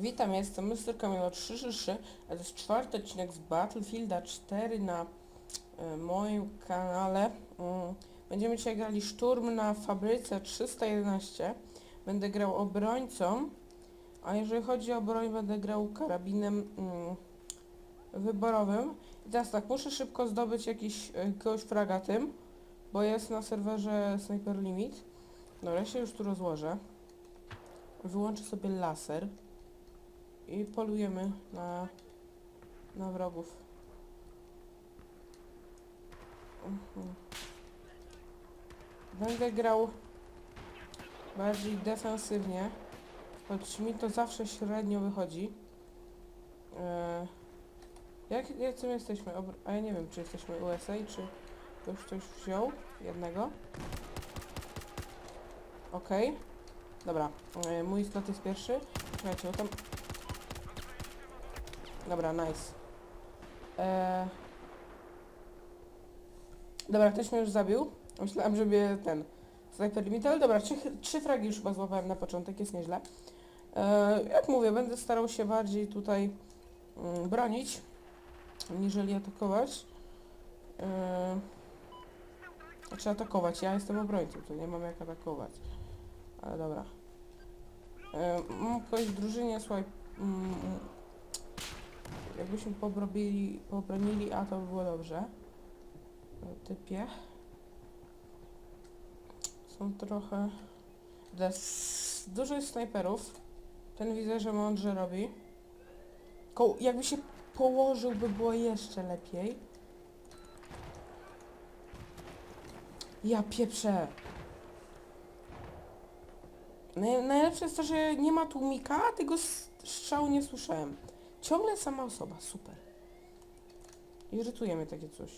Witam, jestem Mr. Kamilo 333, a to jest czwarty odcinek z Battlefielda 4 na e, moim kanale. Mm, Będziemy dzisiaj grali szturm na fabryce 311. Będę grał obrońcą, a jeżeli chodzi o broń, będę grał karabinem mm, wyborowym. I teraz tak, muszę szybko zdobyć jakiś, e, jakiegoś fraga tym, bo jest na serwerze Sniper Limit. Dobra, ja się już tu rozłożę. Wyłączę sobie laser i polujemy na, na wrogów. Mhm. Będę grał bardziej defensywnie, choć mi to zawsze średnio wychodzi. E, jak, jak my jesteśmy? A ja nie wiem, czy jesteśmy USA, czy już ktoś wziął jednego. Okej. Dobra, e, mój slot jest pierwszy. Czekajcie, tam... Dobra, nice. E... Dobra, ktoś mnie już zabił. Myślałem, że mnie ten... Sniper limit, ale dobra, trzy, trzy fragi już chyba złapałem na początek, jest nieźle. E, jak mówię, będę starał się bardziej tutaj mm, bronić, niżeli atakować. E, znaczy atakować, ja jestem obrońcą, to nie mam jak atakować. Ale dobra. E, mam kogoś w drużynie, słuchaj, mm, jakbyśmy pobrobili, pobronili, a to by było dobrze. Typie. Są trochę... Des... Dużo jest snajperów. Ten widzę, że mądrze robi. Jakby się położył, by było jeszcze lepiej. Ja pieprzę. Naj najlepsze jest to, że nie ma tłumika, tego strzału nie słyszałem. Ciągle sama osoba, super. Irytuje mnie takie coś.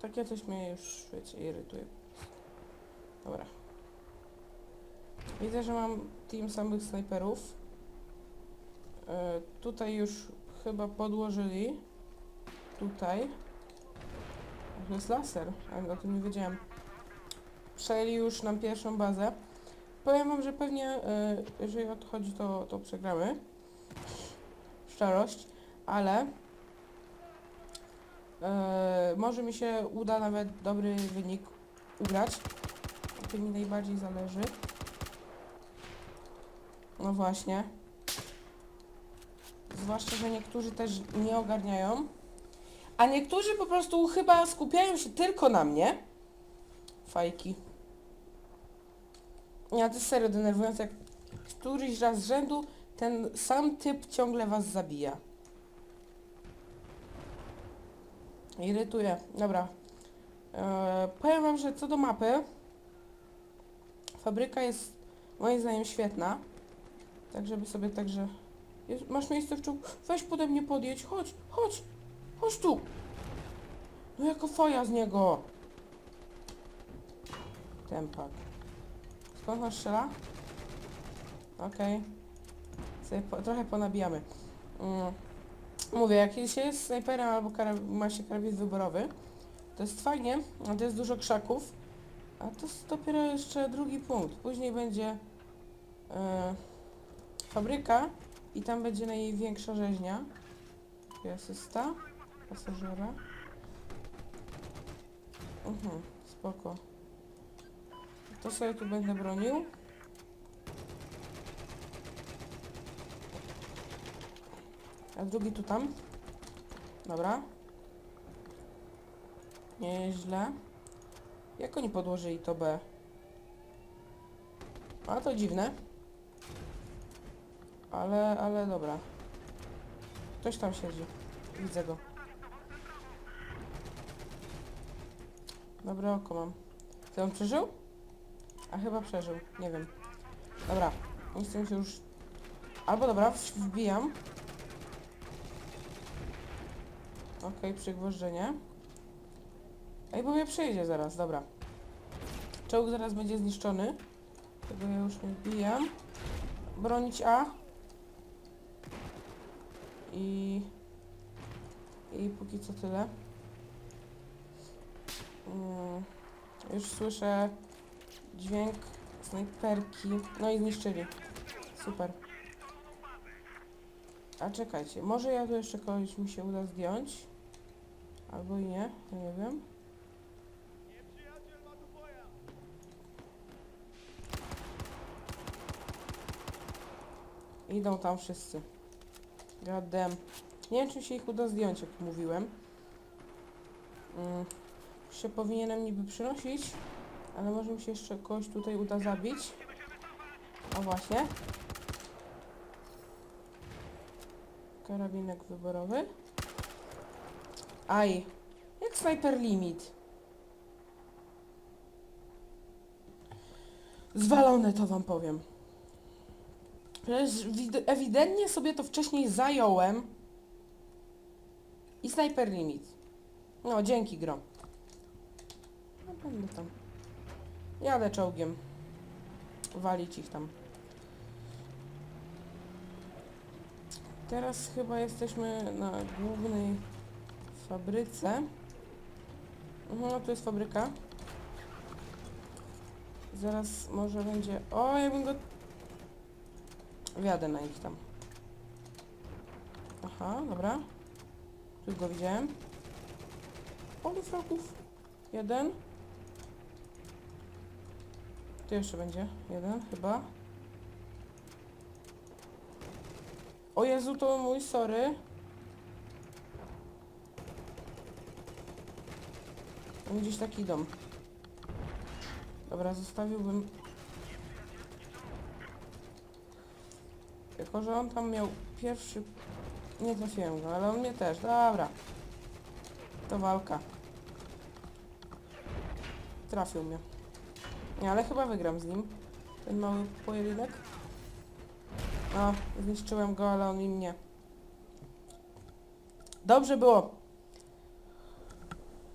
Takie coś mnie już, wiecie, irytuje. Dobra. Widzę, że mam team samych snajperów. E, tutaj już chyba podłożyli. Tutaj. To jest laser, ale o tym nie wiedziałem. Przejęli już nam pierwszą bazę. Powiem wam, że pewnie, e, jeżeli o to to, to przegramy. Szczerość, ale e, może mi się uda nawet dobry wynik ugrać. O tym mi najbardziej zależy. No właśnie. Zwłaszcza, że niektórzy też nie ogarniają. A niektórzy po prostu chyba skupiają się tylko na mnie. Fajki. Ja to serio denerwujące, jak któryś raz z rzędu ten sam typ ciągle was zabija. Irytuje. Dobra. Eee, powiem wam, że co do mapy, fabryka jest moim zdaniem świetna. Tak, żeby sobie także... Jest, masz miejsce w czołgu? Weź pode mnie podjedź, chodź, chodź, chodź tu. No jako foja z niego. Tempak. On strzela? Okej. Sobie po, trochę ponabijamy. Mm. Mówię, jak się jest snajperem albo ma się karabin wyborowy, to jest fajnie, a to jest dużo krzaków, a to jest dopiero jeszcze drugi punkt. Później będzie e, fabryka i tam będzie największa rzeźnia. Asysta pasażera. Mhm, spoko. To sobie tu będę bronił. A drugi tu tam. Dobra. Nieźle. Jak oni podłożyli to B? A to dziwne. Ale, ale dobra. Ktoś tam siedzi. Widzę go. Dobre oko mam. Czy on przeżył? A chyba przeżył. Nie wiem. Dobra. Nie chcę się już... Albo dobra, wbijam. Okej, przygwożdżenie. Ej, bo mnie przejdzie zaraz, dobra. Czołg zaraz będzie zniszczony. Tego ja już nie wbijam. Bronić A. I... I póki co tyle. Mm, już słyszę dźwięk snajperki. No i zniszczyli. Super. A czekajcie, może ja tu jeszcze kogoś mi się uda zdjąć? Albo i nie, to nie wiem. Idą tam wszyscy. Damn. Nie wiem, czy się ich uda zdjąć, jak mówiłem. Mm. Się powinienem niby przynosić, ale może mi się jeszcze kogoś tutaj uda zabić. O właśnie. Karabinek wyborowy. Aj. Jak sniper limit. Zwalone to wam powiem. Przecież wid- ewidentnie sobie to wcześniej zająłem. I sniper limit. No, dzięki gro. No, będę tam. Jadę czołgiem. Walić ich tam. Teraz chyba jesteśmy na głównej fabryce. Mhm, tu jest fabryka. Zaraz może będzie... O, ja bym go... Wjadę na nich tam. Aha, dobra. Tu go widziałem. O, fraków. Jeden. Tu jeszcze będzie jeden, chyba. O Jezu, to mój, sorry. Tam gdzieś taki dom. Dobra, zostawiłbym... Tylko, że on tam miał pierwszy... Nie trafiłem go, ale on mnie też. Dobra. To walka. Trafił mnie. Nie, ale chyba wygram z nim. Ten mały pojedynek. A, zniszczyłem go, ale on i mnie. Dobrze było.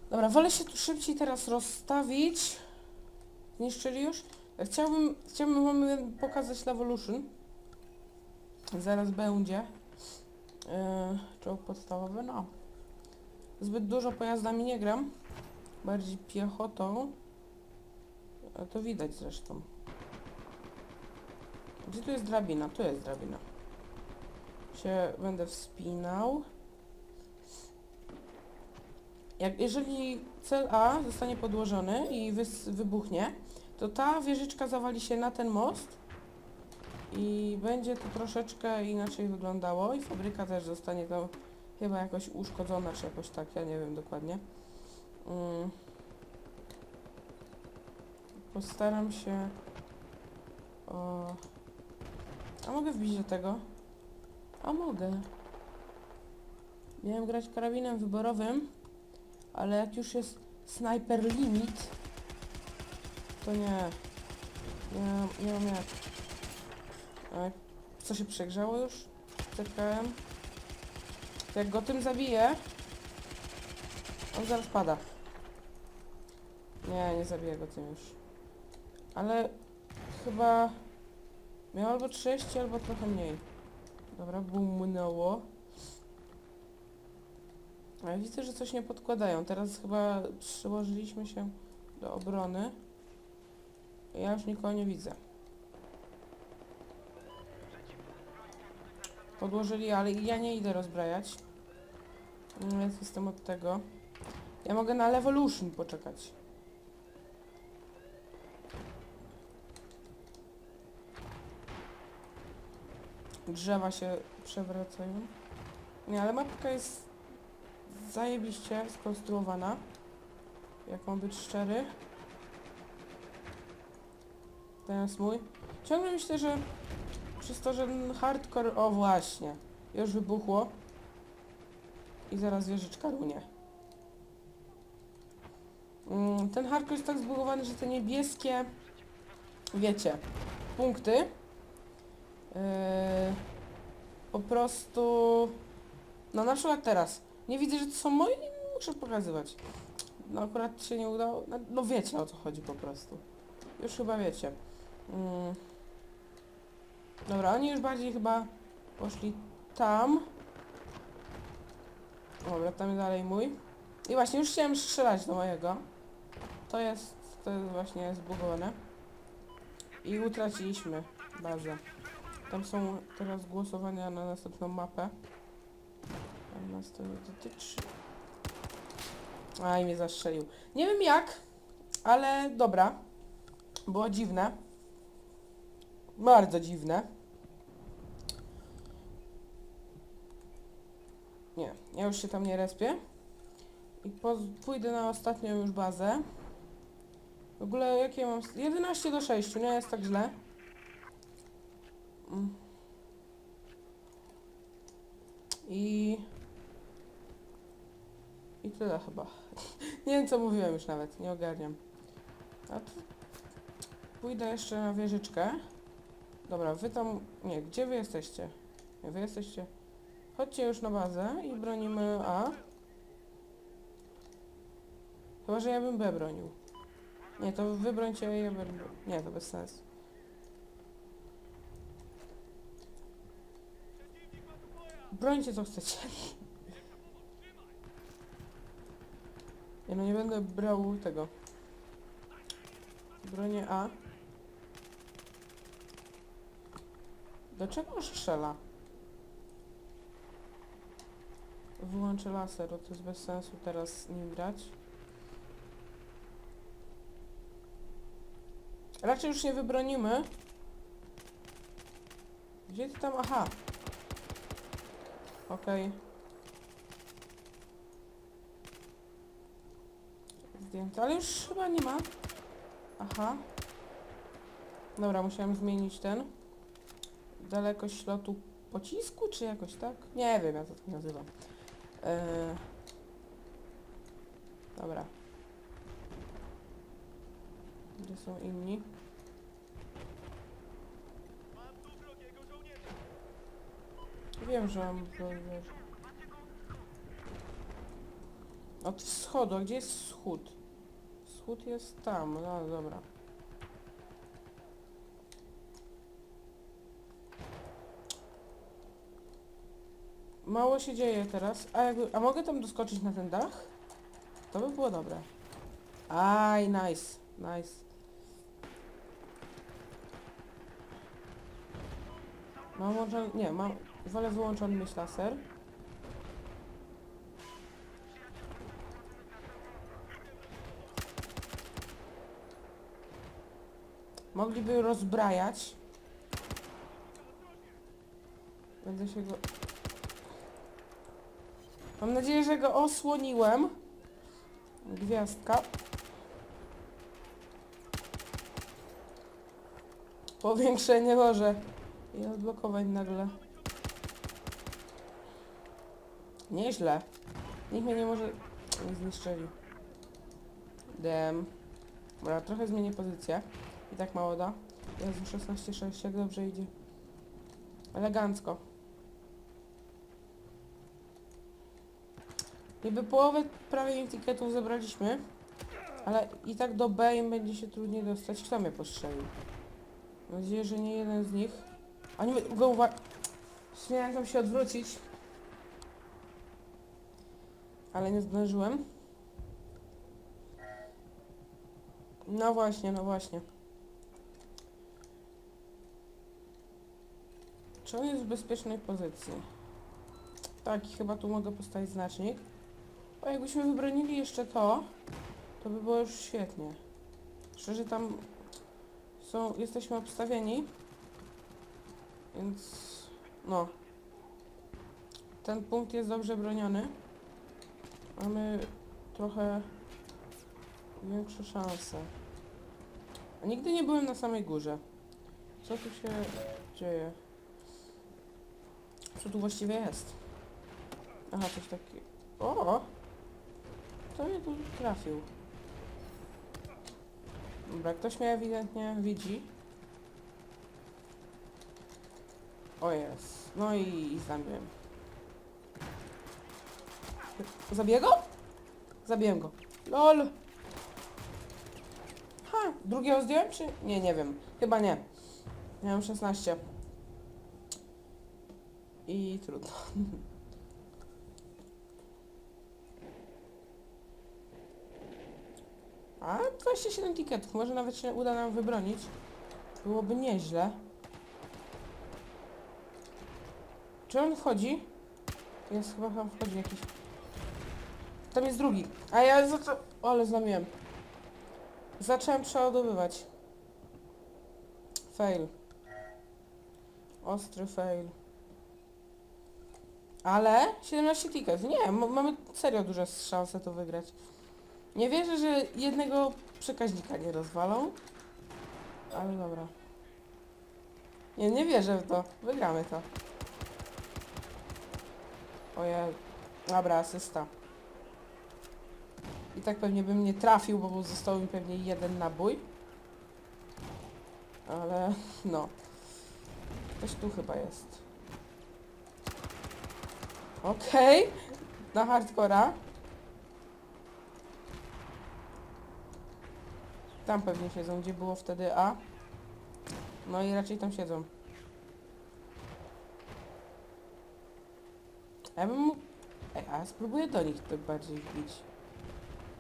Dobra, wolę się tu szybciej teraz rozstawić. Zniszczyli już? Chciałbym, chciałbym wam pokazać Levolution. Zaraz będzie. Yy, czołg podstawowy, no. Zbyt dużo pojazdami nie gram. Bardziej piechotą. A to widać zresztą. Gdzie tu jest drabina? Tu jest drabina. Się będę wspinał. Jak, jeżeli cel A zostanie podłożony i wybuchnie, to ta wieżyczka zawali się na ten most i będzie to troszeczkę inaczej wyglądało i fabryka też zostanie tam chyba jakoś uszkodzona, czy jakoś tak, ja nie wiem dokładnie. Mm. Postaram się o... A mogę wbić do tego? A mogę. Miałem grać karabinem wyborowym, ale jak już jest sniper limit, to nie. Nie, nie mam jak. Co się przegrzało już? Czekałem. Jak go tym zabiję, on zaraz pada. Nie, nie zabiję go tym już. Ale chyba miał albo 30, albo trochę mniej. Dobra, bumnęło. Ale widzę, że coś nie podkładają. Teraz chyba przyłożyliśmy się do obrony. Ja już nikogo nie widzę. Podłożyli, ale ja nie idę rozbrajać. Mm, Więc jestem od tego. Ja mogę na Levolution poczekać. Drzewa się przewracają. Nie, ale mapka jest zajebiście skonstruowana. Jak mam być szczery. Ten jest mój. Ciągle myślę, że przez to, że hardcore... O właśnie. Już wybuchło. I zaraz wieżyczka runie. Mm, Ten hardcore jest tak zbudowany, że te niebieskie... Wiecie, punkty... Yy, po prostu... No na przykład teraz. Nie widzę, że to są nie muszę pokazywać. No akurat się nie udało. No, no wiecie o co chodzi po prostu. Już chyba wiecie. Mm. Dobra, oni już bardziej chyba poszli tam. Dobra, tam dalej mój. I właśnie już chciałem strzelać do mojego. To jest, to jest właśnie zbugowane. I utraciliśmy bazę. Tam są teraz głosowania na następną mapę. A nas to nie dotyczy. Aj, mnie zastrzelił. Nie wiem jak, ale dobra. Było dziwne. Bardzo dziwne. Nie, ja już się tam nie respię. I pójdę na ostatnią już bazę. W ogóle jakie mam... 11 do 6, nie jest tak źle. I... I tyle chyba. nie wiem co mówiłem już nawet, nie ogarniam. Pójdę jeszcze na wieżyczkę. Dobra, wy tam... Nie, gdzie wy jesteście? Nie, wy jesteście... Chodźcie już na bazę i bronimy A. Chyba, że ja bym B bronił. Nie, to wy brońcie ja będę... Nie, to bez sensu. Brońcie co chcecie. Nie no, nie będę brał tego. Bronię A. Do czego on strzela? Wyłączę laser, bo to jest bez sensu teraz nim grać. Raczej już nie wybronimy. Gdzie ty tam? Aha. Okej. Zdjęte, ale już chyba nie ma. Aha. Dobra, musiałem zmienić ten. Dalekość lotu pocisku, czy jakoś tak? Nie wiem, jak to tak nazywam. Eee... Dobra. Gdzie są inni? Wiem, że mam żołnierz. Od wschodu, a gdzie jest wschód? Wschód jest tam, no dobra. Mało się dzieje teraz. A, jakby, a mogę tam doskoczyć na ten dach? To by było dobre. Aj, nice, nice. Mam włączony, nie, mam, wolę wyłączony mieć laser. Mogliby rozbrajać. Będę się go... Mam nadzieję, że go osłoniłem. Gwiazdka. Powiększenie może. I odblokować nagle. Nieźle. Nikt mnie nie może... Nie zniszczyli. Dem. Dobra, trochę zmienię pozycję. I tak mało da. Jezu, 16,6, jak dobrze idzie. Elegancko. Niby połowę prawie etykietów zebraliśmy, ale i tak do B im będzie się trudniej dostać. Kto mnie postrzelił? Mam nadzieję, że nie jeden z nich. A nie go uwa... Śmiałem tam się odwrócić. Ale nie zdążyłem. No właśnie, no właśnie. Czy on jest w bezpiecznej pozycji? Tak, chyba tu mogę postawić znacznik. Bo jakbyśmy wybronili jeszcze to, to by było już świetnie. Szczerze tam są, jesteśmy obstawieni. Więc no. Ten punkt jest dobrze broniony. Mamy trochę większe szanse. Nigdy nie byłem na samej górze. Co tu się dzieje? Co tu właściwie jest? Aha, coś takiego. O! To mnie tu trafił. Dobra, ktoś mnie ewidentnie widzi. O jest. No i, i zabiłem. Zabiję go? Zabiłem go. LOL! Ha! Drugiego zdjąłem czy? Nie, nie wiem. Chyba nie. Miałem 16. I trudno. A 27 tiketów, może nawet się uda nam wybronić. Byłoby nieźle. Czy on wchodzi? Jest chyba tam wchodzi jakiś. Tam jest drugi. A ja zacząłem... Ale znamiłem. Zacząłem przeładowywać. Fail. Ostry fail. Ale 17 tickets. Nie, mamy serio duże szanse to wygrać. Nie wierzę, że jednego przekaźnika nie rozwalą. Ale dobra. Nie, nie wierzę w to. Wygramy to. Ojej. Dobra, asysta. I tak pewnie bym nie trafił, bo został mi pewnie jeden nabój. Ale no. Ktoś tu chyba jest. Okej. Na hardcora. Tam pewnie siedzą, gdzie było wtedy A. No i raczej tam siedzą. Ja bym mógł... Ej, a spróbuję do nich tak bardziej wbić.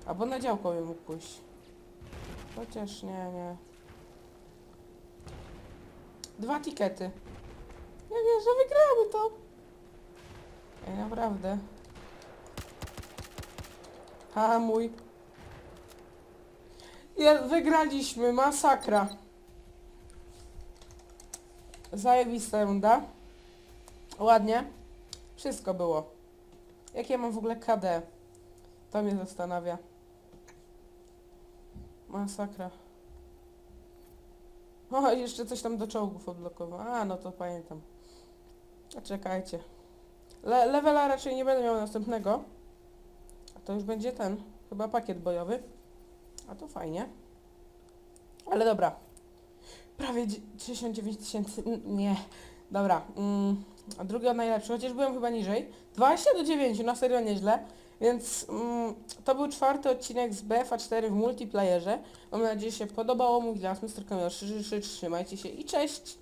Albo na działko bym mógł pójść. Chociaż nie, nie. Dwa tikety. Nie wiem, że wygramy to. Ej, naprawdę. Ha, mój. Je, wygraliśmy, masakra. Zajebista runda. Ładnie. Wszystko było. Jakie ja mam w ogóle KD? To mnie zastanawia. Masakra. O, jeszcze coś tam do czołgów odblokował. A, no to pamiętam. A czekajcie. Le levela raczej nie będę miał następnego. A to już będzie ten. Chyba pakiet bojowy. A to fajnie. Ale dobra. Prawie dzie- 69 tysięcy. Nie. Dobra. Mm, a drugi najlepszy, chociaż byłem chyba niżej. 20 do 9, na serio nieźle. Więc mm, to był czwarty odcinek z BFA 4 w multiplayerze. Mam nadzieję, że się podobało. Mój glas Mr. Kamil 333. Trzymajcie się i cześć!